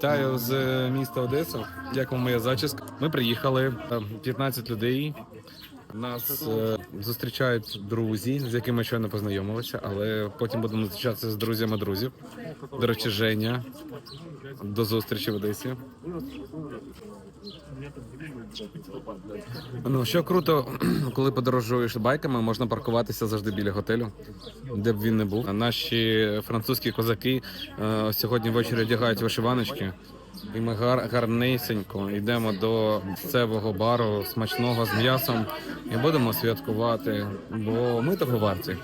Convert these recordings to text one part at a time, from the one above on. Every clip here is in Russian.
Вітаю з е, міста Одеса. Як вам моя зачіска? Ми приїхали е, 15 людей. Нас е, зустрічають друзі, з якими щойно познайомилися, але потім будемо зустрічатися з друзями друзів. До речі, Женя. До зустрічі в Одесі. Ну що круто, коли подорожуєш байками, можна паркуватися завжди біля готелю, де б він не був. Наші французькі козаки е, сьогодні ввечері одягають вишиваночки. І ми гар, гарнесенько йдемо до місцевого бару смачного з м'ясом і будемо святкувати, бо ми того варті.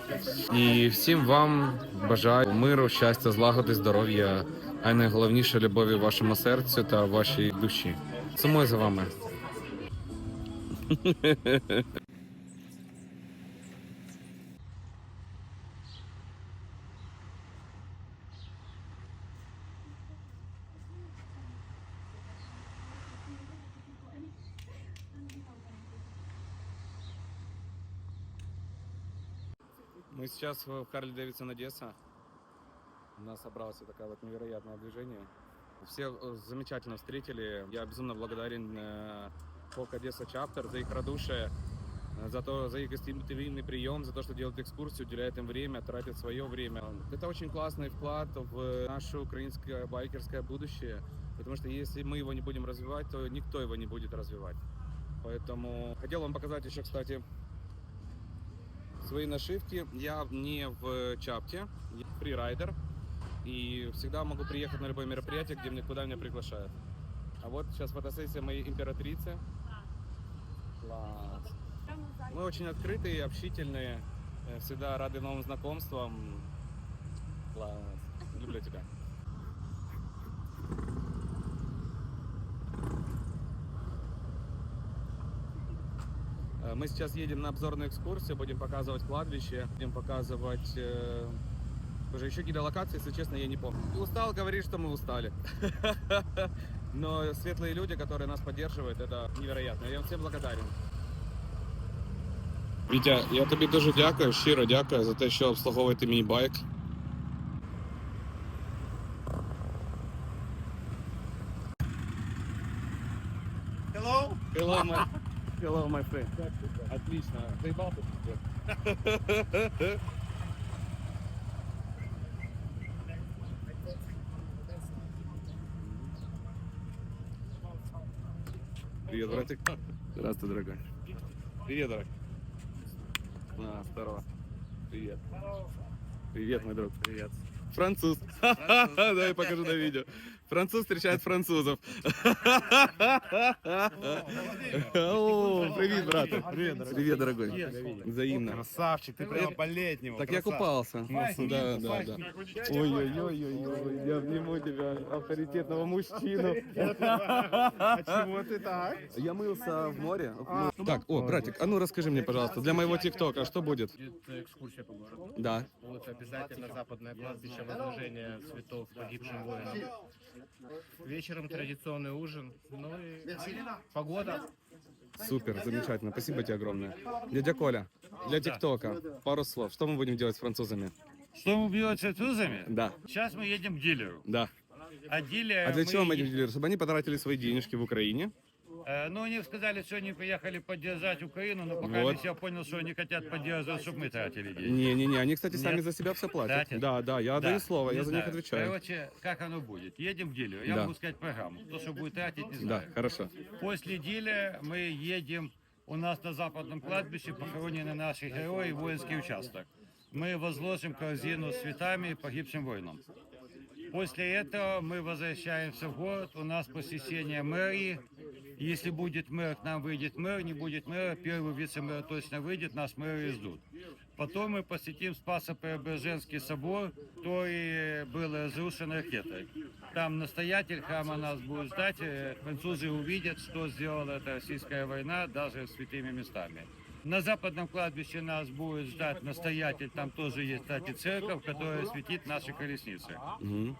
І всім вам бажаю миру, щастя, злагоди, здоров'я, а найголовніше любові вашому серцю та вашій душі. Сумую за вами. Мы сейчас в Харли Дэвидсон Одесса. У нас собралось такое вот невероятное движение. Все э, замечательно встретили. Я безумно благодарен э, Полк Одесса Чаптер за их радушие, э, за то, за их гостеприимный прием, за то, что делают экскурсию, уделяют им время, тратят свое время. Это очень классный вклад в наше украинское байкерское будущее, потому что если мы его не будем развивать, то никто его не будет развивать. Поэтому хотел вам показать еще, кстати, свои нашивки. Я не в чапте, я фрирайдер. И всегда могу приехать на любое мероприятие, где мне куда меня приглашают. А вот сейчас фотосессия моей императрицы. Класс. Мы очень открытые, общительные, э, всегда рады новым знакомствам. Класс. Люблю тебя. Э, Мы сейчас едем на обзорную экскурсию, будем показывать кладбище, будем показывать э, уже еще какие-то локации, если честно, я не помню. И устал говорить, что мы устали. Но светлые люди, которые нас поддерживают, это невероятно. Я им всем благодарен. Вітя, я тобі дуже дякую, щиро дякую за те, що обслуговуєте мій байк. Hello? Hello, my, hello, my friend. Отлично. Заебал ты Привет, братик. Здравствуй, дорогой. Привет, дорогой. А, здорово. Привет. Привет, мой друг. Привет. Француз. Давай покажу на видео. Француз встречает французов. О, Привет, брат. Привет, дорогой. Взаимно. Красавчик, ты прямо по-летнему. Так я купался. Да, да, да. Ой-ой-ой, я обниму тебя, авторитетного мужчину. А чего ты так? Я мылся в море. Так, о, братик, а ну расскажи мне, пожалуйста, для моего ТикТока что будет? Будет экскурсия по городу. Да. Будет обязательно западное кладбище возложения цветов погибшим воинам. Вечером традиционный ужин. Ну и погода. Супер, замечательно. Спасибо тебе огромное. Дядя Коля, для ТикТока пару слов. Что мы будем делать с французами? Что мы делать с французами? Да, Сейчас мы едем к дилеру. да. А дилер А для чего мы этим делаем? Чтобы они потратили свои денежки в Украине. Э, ну, они сказали, что они приехали поддержать Украину, но пока Вот. я понял, что они хотят поддерживать, чтобы мы тратили деньги. Не-не-не, они, кстати, сами Нет. за себя все платят. Платят? Да, да, я Да, даю слово, не я за них отвечаю. Короче, как оно будет? Едем к дилеру. Я Да. могу сказать программу. То, что будет тратить, не Да, знаю. хорошо. После дилера мы едем, у нас на западном кладбище похоронены наши герои, воинский участок. Мы возложим корзину с цветами погибшим воинам. После этого мы возвращаемся в город, у нас посещение мэрии. Если будет мэр, к нам выйдет мэр, не будет мэра, первый вице-мэр точно выйдет, нас мэры ждут. Потом мы посетим Спасо-Преображенский собор, который был разрушен ракетой. Там настоятель храма нас будет ждать, э, французы увидят, что сделала эта российская война даже святыми местами. На западном кладбище нас будет ждать настоятель, там тоже есть, кстати, церковь, которая светит наши колесницы. Мгм.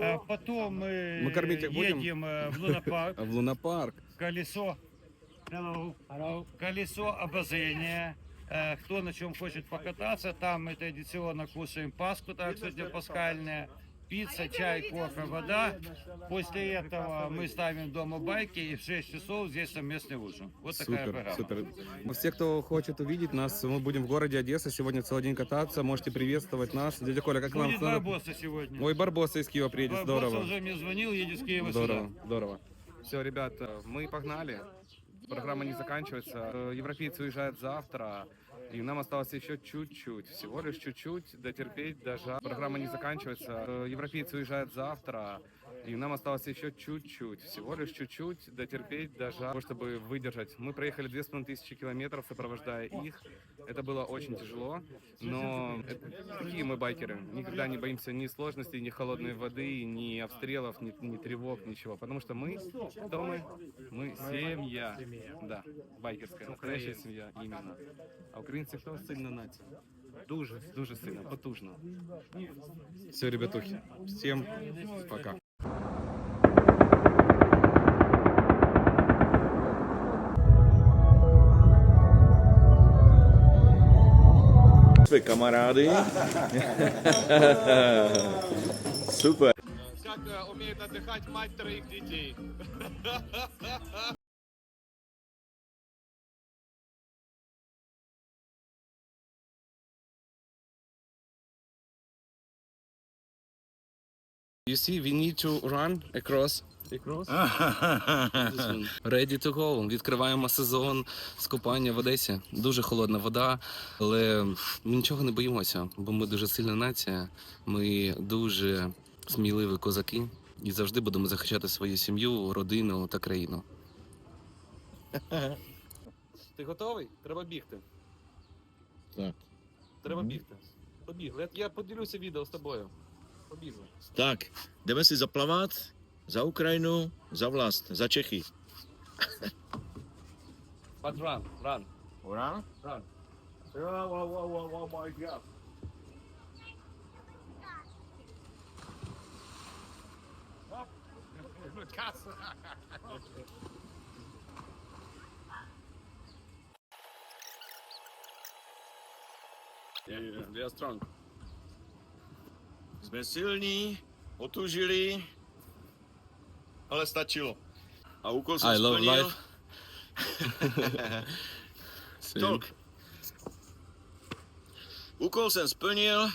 А потом мы, Мы кормить их будем? едем э, в лунопарк, А в лунопарк. колесо, колесо обозрения. Э, Кто на чем хочет покататься, там мы традиционно кушаем Пасху, так сегодня пасхальная. Пицца, чай, кофе, вода. После этого мы ставим дома байки и в 6 часов здесь совместный ужин. Вот такая Супер, программа. супер. Ну, Все, кто хочет увидеть нас, мы будем в городе Одесса. Сегодня целый день кататься. Можете приветствовать нас. Дядя Коля, как нам? Будет Барбоса сегодня. Ой, Барбоса из Киева приедет. Барбоса Здорово. уже мне звонил, едет с Киева Здорово, сюда. здорово. Все, ребята, мы погнали. Программа не заканчивается. Э, Европейцы уезжают завтра. И нам осталось еще чуть-чуть, всего лишь чуть-чуть дотерпеть, дожать. Программа не заканчивается. Э, Европейцы уезжают завтра. И нам осталось еще чуть-чуть, всего лишь чуть-чуть дотерпеть, дожать, чтобы выдержать. Мы проехали 2500 километров, сопровождая их. Это было очень тяжело, но это- такие мы байкеры. Никогда не боимся ни сложностей, ни холодной воды, ни обстрелов, ни, ни тревог, ничего. Потому что мы, кто мы? Мы семья. Да, байкерская, настоящая семья именно. А українці хто сильна нація? Дуже, дуже сильно, потужно. Все, ребятухи, всем пока. své kamarády. Super. Как умеет отдыхать мать троих детей. You see, we need to run across. Ready to go. Відкриваємо сезон з купання в Одесі. Дуже холодна вода, але ми нічого не боїмося, бо ми дуже сильна нація. Ми дуже сміливі козаки і завжди будемо захищати свою сім'ю, родину та країну. Ти готовий? Треба бігти. Так. Треба бігти. Побігли. Я, поділюся відео з тобою. Побігли. Jdeme si zaplavat za Ukrajinu, za vlast, za Čechy. But run, run, Ura? run. Yeah, we are strong. Jsme silní, otužili, ale stačilo. A úkol jsem I love splnil. life. Tok. Úkol jsem splnil,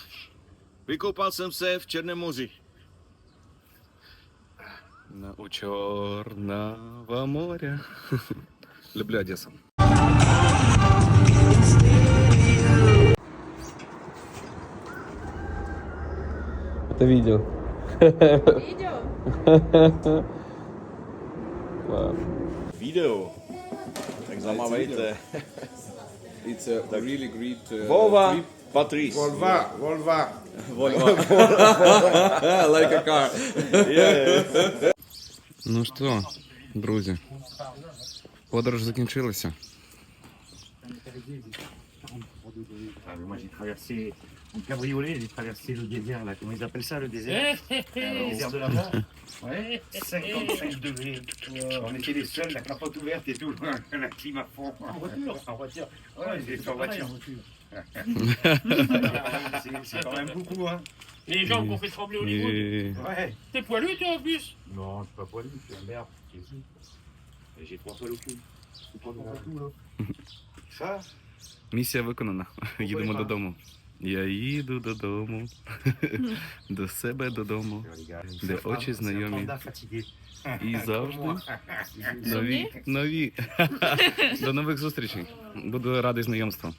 vykoupal jsem se v Černém moři. На у Черного моря. Люблю Одессу. Это видео. Видео? Video. Tak zamávejte. It's a really great uh, Vova, Patrice. Volva, Volva. Volva. like a car. yeah. Ну що, друзі, подорож закінчилася. Ah, mais moi j'ai traversé en cabriolet, j'ai traversé le désert là, comment ils appellent ça le désert? Le désert de la mort. Ouais, 55 degrés. On était les seuls, la capote ouverte et tout, la clim à fond. En voiture En voiture. Ouais, j'ai en voiture. C'est- C'est quand même beaucoup, hein. Et les gens qu'on fait trembler au niveau. Ouais. T'es poilu toi en plus? Non, je suis pas poilu, je suis un merde. J'ai trois poils au cul. C'est pas dans tout, là. Ça, Місія виконана. Їдемо додому. Я їду додому. До себе додому. Де un знайомі. І завжди нові. Нові. До нових зустрічей. Буду радий знайомству.